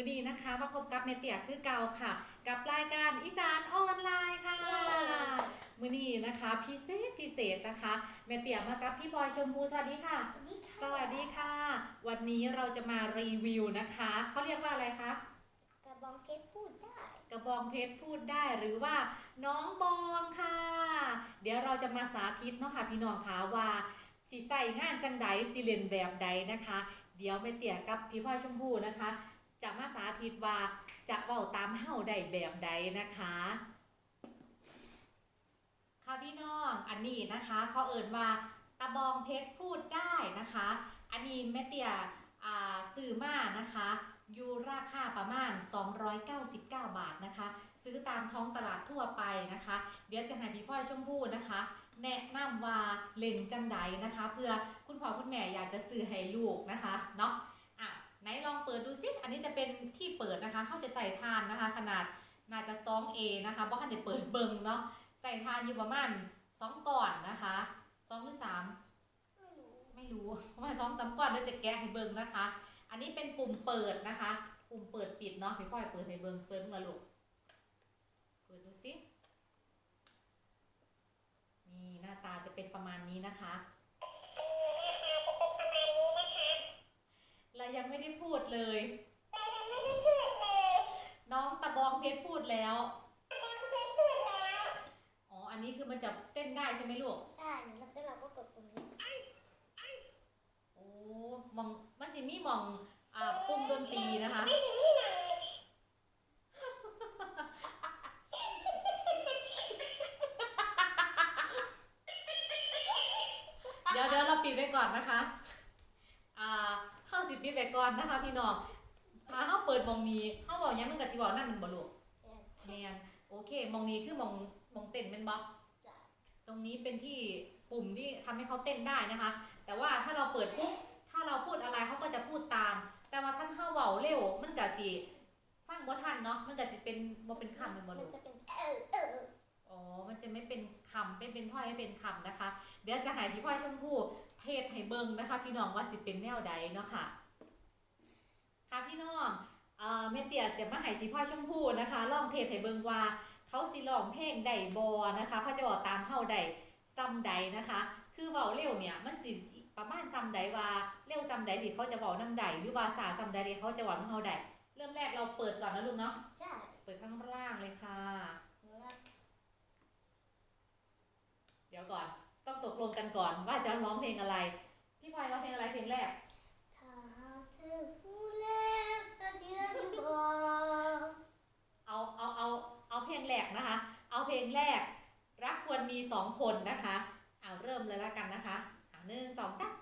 มือดีนะคะมาพบกับเมเตียคือเก่าค่ะ กับรายการอีสานออนไลน์ค่ะ มือนี้นะคะพิเศษพิเศษนะคะเมเตียมากับพี่บอยชมพูสวัสดีค่ะ สวัสดีค่ะ สวัสดีค่ะ วันนี้เราจะมารีวิวนะคะเขาเรียกว่าอะไรคะกระบองเพชรพูดได้ กระบองเพชรพูดได้หรือว่าน้องบองค่ะ เดี๋ยวเราจะมาสาธิตเนาะค่ะพี่น้องคะว่าสิใส่งานจังใดสิเลนแบบใดนะคะ เดี๋ยวไม่เตี่ยกับพี่พ่อยชมพูนะคะ จะมาสาธิตว่าจะเว้าตามเฮาได้แบบใดนะคะค่ะพี่น้องอันนี้นะคะเขาเอ่นว่าตะบองเพชรพูดได้นะคะ อันนี้แม่เตียอ่าซื้อมานะคะอยู่ราคาประมาณ 299 บาทนะคะ ซื้อตามท้องตลาดทั่วไปนะคะ เดี๋ยวจะให้พี่พ่อยชมพู่นะคะ แนะนำว่าเล่นจังใดนะคะ เพื่อคุณพ่อคุณแม่อยากจะซื้อให้ลูกนะคะเนาะ ไหนลองเปิดดูซิอันนี้จะเป็นที่เปิดนะคะเขาจะใส่ทานนะคะ ขนาดน่าจะ 2A นะคะเพราะท่านได้เปิดเบิงเนาะใส่ทานอยู่ประมาณ2ก่อนนะคะ2หรือ3ไม่รู้ไม่รู้ประมาณสองสามก่อนเดี๋ยวจะแกะให้เบิงนะคะ อันนี้เป็นปุ่มเปิดนะคะ ปุ่มเปิดปิดเนาะพี่พ่อยเปิดให้เบิงเปิดเมื่อลูกเปิดดูสินี่หน้าตาจะเป็นประมาณนี้นะคะ เรายังไม่ได้พูดเลยน้องตะบองเพชรพูดแล้วอ๋ออันนี้คือมันจะเต้นได้ใช่ไหมลูกใช่แล้วแต่เราก็กดตรงนี้โอ้มองมันจะมีมองอ่าปุ่มดนตรีนะคะเดี๋ยวเดี๋ยวเราปิดไว้ก่อนนะคะอ่าเข้าสิ ปิดไว้ก่อนนะคะพี่น้องถ้าเขาเปิดมองนี้เขาบอกยังมันกับสิบอกนั่นมันบ่ลูกแมนโอเคมองนี้คือมองมองเต้นเป็นบล็อกตรงนี้เป็นที่ปุ่มที่ทำให้เขาเต้นได้นะคะ แต่ว่าถ้าเราเปิดปุ๊บถ้าเราพูดอะไรเขาก็จะพูดตาม แต่ว่าท่านเข้าเว้าเร็วมันก็สิฟังบ่ทันเนาะมันก็จะเป็นบ่เป็นคำเป็นบ่มัลูนกจะเป็นเออเอออ๋อ มันจะไม่เป็นคำเป็นเป็นถ้อยไม่เป็นคำนะคะ เดี๋ยวจะหายที่พ่อชมพู่เทศให้เบิ่งนะคะ พี่น้องว่าสิเป็นแนวใดเนาะค่ะ ค่ะพี่น้องเอ่อแม่เตี่ยเสียมาให้ที่พ่อชมพู่นะคะลองเทศให้เบิ่งว่า เขาสิร้องเพลงใดบอนะคะ เขาจะบอกตามเฮาใดซ้ำใดนะคะ คือเว้าเร็วเนี่ยมันสิประมาณซ้ำใดว่าเร็วซ้ำใดที่เขาจะเว้านำใดหรือว่าสาซ้ำใดที่เขาจะเว้านำเฮาใดเริ่มแรกเราเปิดก่อนนะลูกเนาะใช่เปิดข้างล่างเลยค่ะเมื่อเดี๋ยวก่อนต้องตกลงกันก่อนว่าจะร้องเพลงอะไร พี่พลอยร้องเพลงอะไรเพลงแรก เพลงแรกนะคะ เอาเพลงแรก รักควรมีสองคนนะคะ เอาเริ่มเลยแล้วกันนะคะหนึ่งสองสาม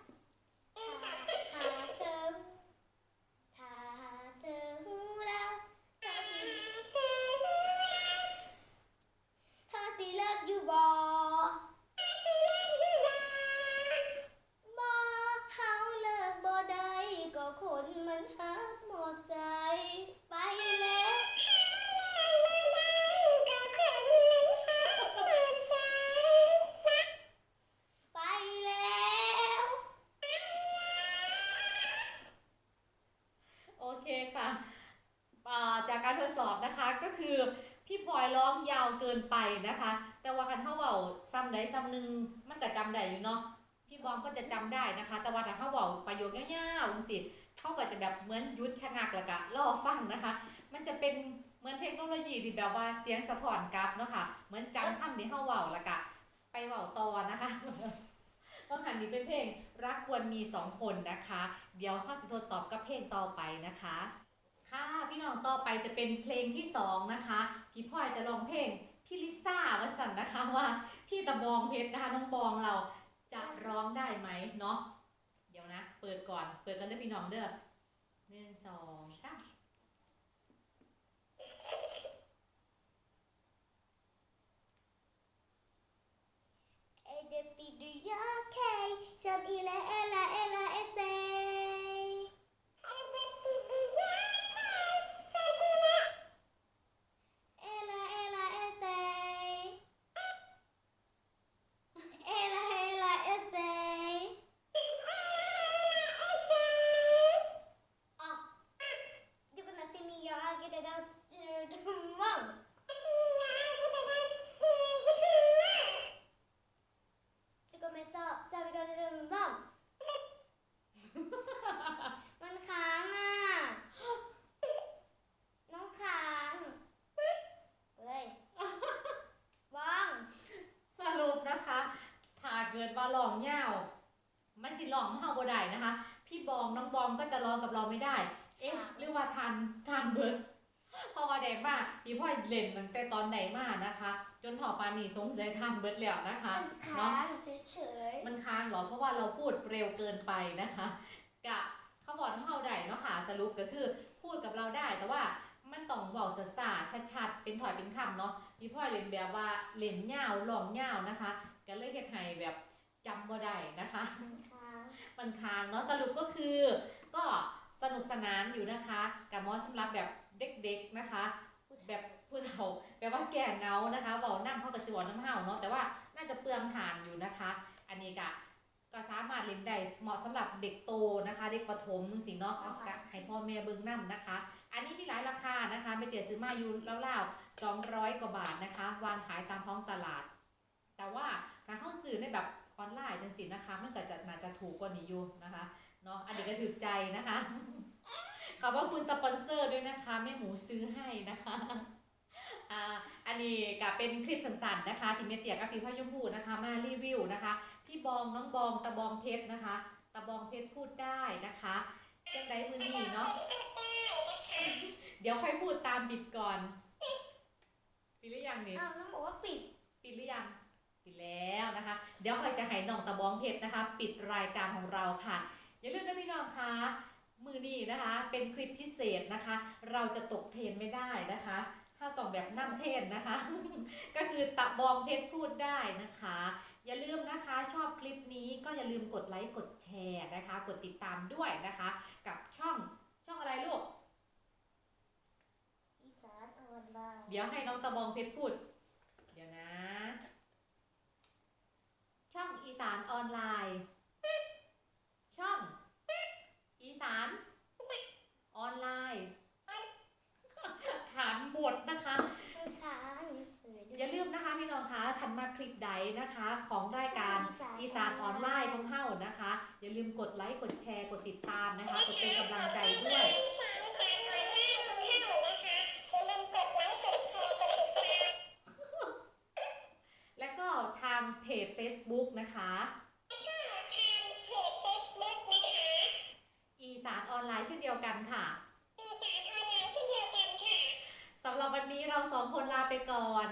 กินไปนะคะ แต่ว่าคันเท่าเบาซ้ำใดซ้ำหนึ่งมันก็จำได้อยู่เนาะพี่บอมก็จะจำได้นะคะ แต่ว่าถ้าเขาเบาประโยคยาวๆจังสิเขาก็จะแบบเหมือนยุดชะงักแล้วก็ล่อฟังนะคะ มันจะเป็นเหมือนเทคโนโลยีที่แบบว่าเสียงสะท้อนกลับเนาะค่ะเหมือนจำคำที่เขาเบาแล้วก็ไปเบาต่อนะคะเพราะหันนี้เป็นเพลงรักควรมีสองคนนะคะ เดี๋ยวเขาจะทดสอบกับเพลงต่อไปนะคะ ค่ะพี่น้องต่อไปจะเป็นเพลงที่สองนะคะพี่พลอยจะร้องเพลง พี่ลิซ่าวสันนะคะว่าพี่ตะบองเพชรนะคะน้องบองเราจะร้องได้ไหมเนาะเดี๋ยวนะ เปิดก่อนเปิดกันเด้อพี่น้องเด้อหนึ่งสองสามเอเดปีดูยอเคชอบอีแลเอลาเอลาเอเซเอลาเอลาเอเซเอลาเอลาเอเซอ๋ออยู่กันนะซิมี องยาว มันสิลองเฮาบ่ได้นะคะ พี่บองน้องบอมก็จะร้องกับเราไม่ได้ เอ๊ะหรือว่าทานทานเบิร์ดเพราะว่าแดงมากพี่พ่อยเล่นตั้งแต่ตอนไหนมานะคะ จนถอปานนี่สงสัยทานเบิร์ดแล้วนะคะมันค้างเฉยมันค้างเหรอเพราะว่าเราพูดเร็วเกินไปนะคะกะเขาบอกน้ำเฮาได้เนาะค่ะสรุปก็คือพูดกับเราได้แต่ว่ามันต้องเว้าสะสาชัดๆ เป็นถอยเป็นคำเนาะพี่พ่อยเล่นแบบว่าเล่นยาวหลองยาวนะคะ ก็เลยเฮ็ดให้แบบ จำบ่ได้นะคะๆมันค้างมันค้างเนาะสรุปก็คือ ก็สนุกสนานอยู่นะคะ กับมอสสำหรับแบบเด็กๆนะคะแบบผู้เฒ่าแบบว่าแก่เงานะคะบอกนั่งเข้ากับสิวน้ำเห่าเนาะแต่ว่าน่าจะเปลืองฐานอยู่นะคะ อันนี้ก็ก็สามารถเล่นได้เหมาะสำหรับเด็กโตนะคะ เด็กประถมสิเนาะเอากะให้พ่อแม่เบิ่งนํนะคะ อันนี้มีหลายราคานะคะไปเตี๋ยซื้อมาอยู่ราวๆ200กว่าบาทนะคะ วางขายตามท้องตลาด แต่ว่าถ้าเข้าซื้อในแบบ ออนไลน์จังสินะคะ มันก็จะน่าจะถูกกว่านี้อยู่นะคะเนาะอันนี้ก็ถือใจนะคะ ขอบพระคุณสปอนเซอร์ด้วยนะคะแม่หมูซื้อให้นะคะอ่าอันนี้ก็เป็นคลิปสั้นๆนะคะที่เมเตียกับพี่พ่อชมพูนะคะ มารีวิวนะคะ พี่บองน้องบองตะบองเพชรนะคะ ตะบองเพชรพูดได้นะคะจังไดมือนี้เนาะเดี๋ยวค่อยพูดตามบิดก่อน ปิดหรือยังนี่อ้าวน้องบอกว่าปิด ปิดหรือยัง ปิดแล้วนะคะ เดี๋ยวค่อยจะให้น้องตะบองเพชรนะคะ ปิดรายการของเราค่ะ อย่าลืมนะพี่น้องคะมือนี้นะคะ เป็นคลิปพิเศษนะคะ เราจะตกเทรนไม่ได้นะคะ ถ้าต้องแบบนั่เทรนนะคะ ก็คือตะบองเพชรพูดได้นะคะ อย่าลืมนะคะชอบคลิปนี้ก็อย่าลืมกดไลค์กดแชร์นะคะ กดติดตามด้วยนะคะ กับช่องช่องอะไรลูกอีสานออนไลน์เดี๋ยวให้น้องตะบองเพชรพูด เดี๋ยวนะ ช่ อีสานออนไลน์ ช่อง อีสานออนไลน์ฐานหมดนะคะค้างเฉยๆอย่าลืมนะคะพี่น้องคะทันมาคลิปใดนะคะ ของรายการอีสานออนไลน์ของเฮ้านะคะ อย่าลืมกดไลค์กดแชร์กดติดตามนะคะ กดเป็นกำลังใจด้วย และก็ทางเพจ Facebook นะคะ อีสานออนไลน์เช่นเดียวกันค่ะสำหรับวันนี้เราสองคนลาไปก่อน